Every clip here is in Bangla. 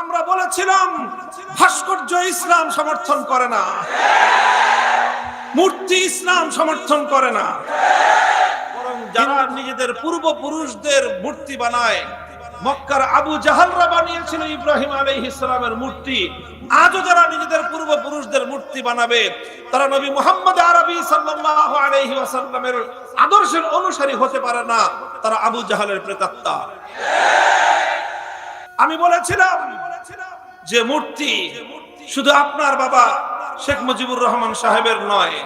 আমরা বলেছিলাম, ভাস্কর্য ইসলাম সমর্থন করে না। মূর্তি ইসলাম সমর্থন করে না। বরং যারা নিজেদের পূর্বপুরুষদের মূর্তি বানায়, মক্কার আবু জাহালরা বানিয়েছিল ইব্রাহিম আলাইহিস সালামের মূর্তি। আজও যারা নিজেদের পূর্বপুরুষদের মূর্তি বানাবে, তারা নবী মুহাম্মদ আরবি সাল্লাল্লাহু আলাইহি ওয়াসাল্লামের আদর্শের অনুসারী হতে পারে না, তারা আবু জাহালের প্রেতাত্মা। আমি বলেছিলাম যে মূর্তি শুধু আপনার বাবা শেখ মুজিবুর রহমান সাহেবের নয়।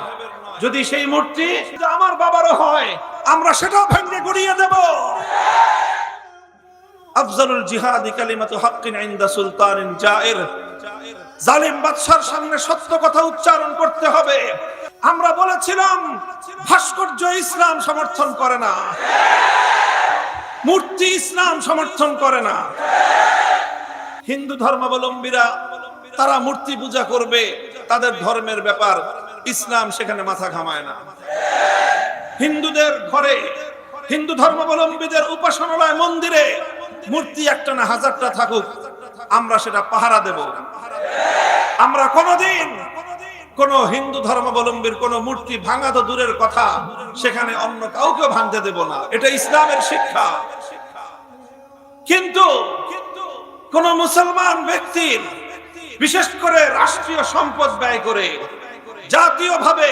যদি সেই মূর্তি আমার বাবারও হয়, আমরা সেটাও ভেঙে গড়িয়ে দেব। আফজালুল জিহাদি কালিমাতু হাক্কিন ইনদা সুলতানিন জায়ের। জালিম বাদশার সামনে সত্য কথা উচ্চারণ করতে হবে। আমরা বলেছিলাম, ভাস্কর্য ইসলাম সমর্থন করে না। মূর্তি ইসলাম সমর্থন করে না। হিন্দু ধর্মাবলম্বীরা তারা মূর্তি পূজা করবে, তাদের ধর্মের ব্যাপার, ইসলাম সেখানে মাথা ঘামায় না। হিন্দুদের ঘরে, হিন্দু ধর্মাবলম্বীদের উপাসনালয় মন্দিরে মূর্তি একটা না হাজারটা থাকুক, আমরা সেটা পাহারা দেব। আমরা কোনোদিন কোন হিন্দু ধর্মাবলম্বীর কোন মূর্তি ভাঙা তো দূরের কথা, সেখানে অন্য কাউকে ভাঙতে দেব না। এটা ইসলামের শিক্ষা। কিন্তু কোন মুসলমান ব্যক্তির, বিশেষ করে রাষ্ট্রীয় সম্পদ ব্যয় করে, জাতীয়ভাবে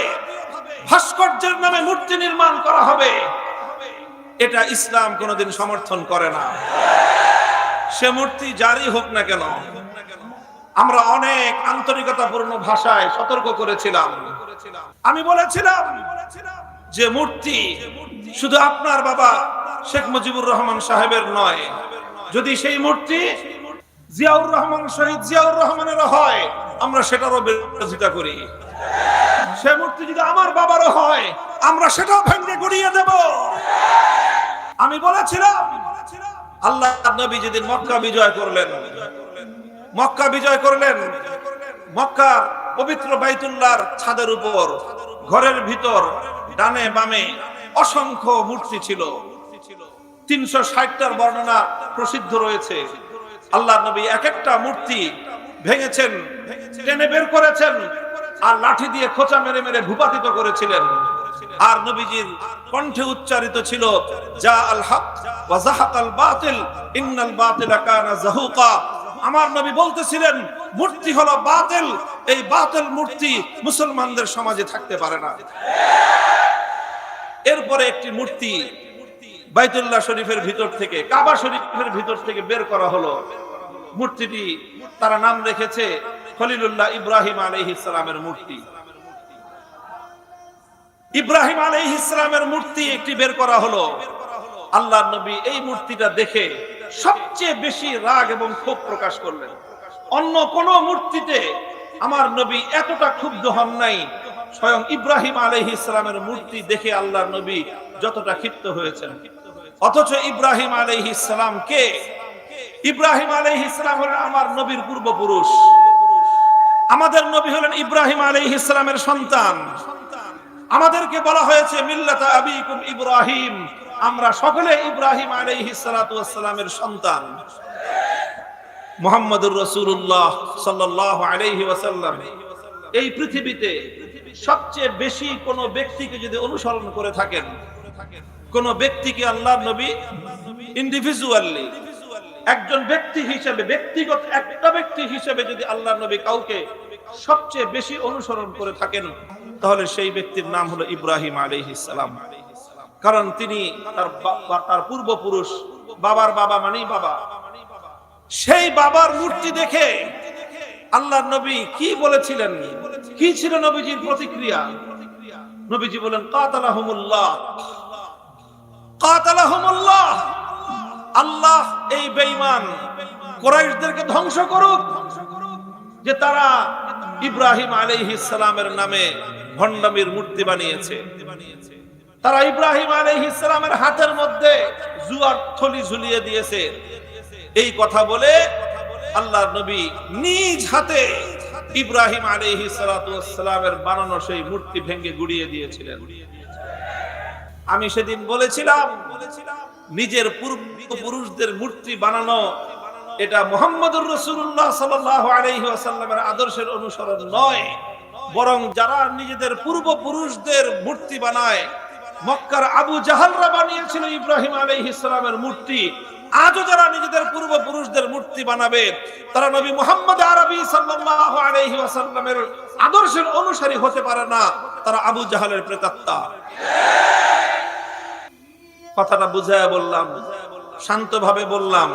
ভাস্কর্যের নামে মূর্তি নির্মাণ করা হবে, এটা ইসলাম কোনোদিন সমর্থন করে না। সে মূর্তি জারি হোক না কেন, আমরা অনেক আন্তরিকতাপূর্ণ ভাষায় সতর্ক করেছিলাম। আমি বলেছিলাম যে মূর্তি শুধু আপনার বাবা শেখ মুজিবুর রহমান সাহেবের নয়, যদি সেই মূর্তি জিয়াউর রহমান শহীদ জিয়াউর রহমানেরও হয়, আমরা সেটারও বিরোধিতা করি। সে মূর্তি যদি আমার বাবারও হয়, আমরা সেটাও ভেঙে গুড়িয়ে দেব। আমি বলেছিলাম, আল্লাহ নবী যেদিন মক্কা বিজয় করলেন, মক্কা বিজয় করলেন, মক্কা পবিত্র বাইতুল্লাহর ছাদের উপর, ঘরের ভিতর, ডানে বামে অসংখ্য মূর্তি ছিল। তিনশো ষাটটার বর্ণনা প্রসিদ্ধ রয়েছে। আল্লাহ নবী এক একটা মূর্তি ভেঙেছেন, টেনে বের করেছেন আর লাঠি দিয়ে খোঁচা মেরে মেরে ভূপাতিত করেছিলেন। আর নবীজির কণ্ঠে উচ্চারিত ছিল, যা আল হক ওয়া যাহাকাল বাতিল, ইন্নাল বাতিলা কানা যাহুকা। আমার নবী বলতেছিলেন, মূর্তি হলো বাতিল, এই বাতিল মূর্তি মুসলমানদের সমাজে থাকতে পারে না। এরপরে একটি মূর্তি বাইতুল্লাহ শরীফের ভিতর থেকে, কাবা শরীফের ভিতর থেকে বের করা হলো। মূর্তিটি তারা নাম রেখেছে খলিলুল্লাহ ইব্রাহিম আলহ ইসলামের মূর্তি। ইব্রাহিম আলহ ইসলামের মূর্তি একটি বের করা হলো। আল্লাহ নবী এই মূর্তিটা দেখে সবচেয়ে বেশি রাগ এবং ক্ষোভ প্রকাশ করলেন। অন্য কোন মূর্তিতে আমার নবী এতটা ক্ষুব্ধ হন নাই স্বয়ং ইব্রাহিম আলহ ইসলামের মূর্তি দেখে আল্লাহ নবী যতটা ক্ষিপ্ত হয়েছেন। অথচ ইব্রাহিম আলহ ইসলাম কে? ইব্রাহিম আলহ ইসলাম হলেন আমার নবীর পূর্বপুরুষ। আমাদের নবী হলেন ইব্রাহিম আলহ ইসলামের সন্তান। আমাদেরকে বলা হয়েছে, মিল্লাতা আবিকুম ইব্রাহিম। আমরা সকলে ইব্রাহিম আলাইহিস সালাতু ওয়াসসালামের সন্তান। মুহাম্মদুর রাসূলুল্লাহ সাল্লাল্লাহু আলাইহি ওয়াসাল্লাম এই পৃথিবীতে সবচেয়ে বেশি কোনো ব্যক্তিকে যদি অনুসরণ করে থাকেন, কোন ব্যক্তিকে আল্লাহ নবী ইন্ডিভিজুয়ালি একজন ব্যক্তি হিসেবে, ব্যক্তিগত একটা ব্যক্তি হিসেবে যদি আল্লাহর নবী কাউকে সবচেয়ে বেশি অনুসরণ করে থাকেন, তাহলে সেই ব্যক্তির নাম হলো ইব্রাহিম আলাইহিস সালাম। কারণ তিনি তার তার পূর্বপুরুষ, বাবার বাবা মানেই বাবা। সেই বাবার মূর্তি দেখে আল্লাহ নবী কি বলেছিলেন? কি ছিল নবীজির প্রতিক্রিয়া? নবীজি বলেন, কাতালাহুমুল্লাহ। কাতালাহুমুল্লাহ। আল্লাহ এই বেঈমান কোরাইশদেরকে ধ্বংস করুক, যে তারা ইব্রাহিম আলাইহিস সালামের নামে ভণ্ডামির মূর্তি বানিয়েছে। তারা ইব্রাহিম আলাইহিস সালামের হাতের মধ্যে জুয়ার থলি ঝুলিয়ে দিয়েছে। এই কথা বলে আল্লাহ নবী নিজ হাতে ইব্রাহিম আলাইহিস সালাতু সালামের বানানো সেই মূর্তি ভেঙে গুড়িয়ে দিয়েছিলেন। আমি সেদিন বলেছিলাম, নিজের পূর্বপুরুষদের মূর্তি বানানো, এটা মোহাম্মদুর রসুল্লাহ সাল্লাহ আলহি আদর্শের অনুসরণ নয়, বরং যারা নিজেদের পূর্বপুরুষদের মূর্তি বানায় মক্কার আবু জাহালরা বানিয়েছিল ইব্রাহিম আলাইহিস সালামের মূর্তি। আজও যারা নিজেদের পূর্বপুরুষদের মূর্তি বানাবে, তারা নবী মুহাম্মদ আরবি সাল্লাল্লাহু আদর্শের অনুসারী হতে পারে না, তারা আবু জাহালের প্রেতাত্মা। কথাটা বুঝায় বললাম, শান্তভাবে বললাম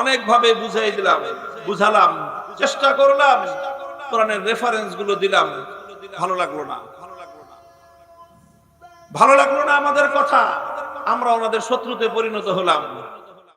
অনেক ভাবে বুঝাই দিলাম, বুঝালাম, চেষ্টা করলাম, কোরআনের রেফারেন্সগুলো দিলাম, ভালো লাগল না। ভালো লাগল না আমাদের কথা? আমরা ওনাদের শত্রুতে পরিণত হলাম।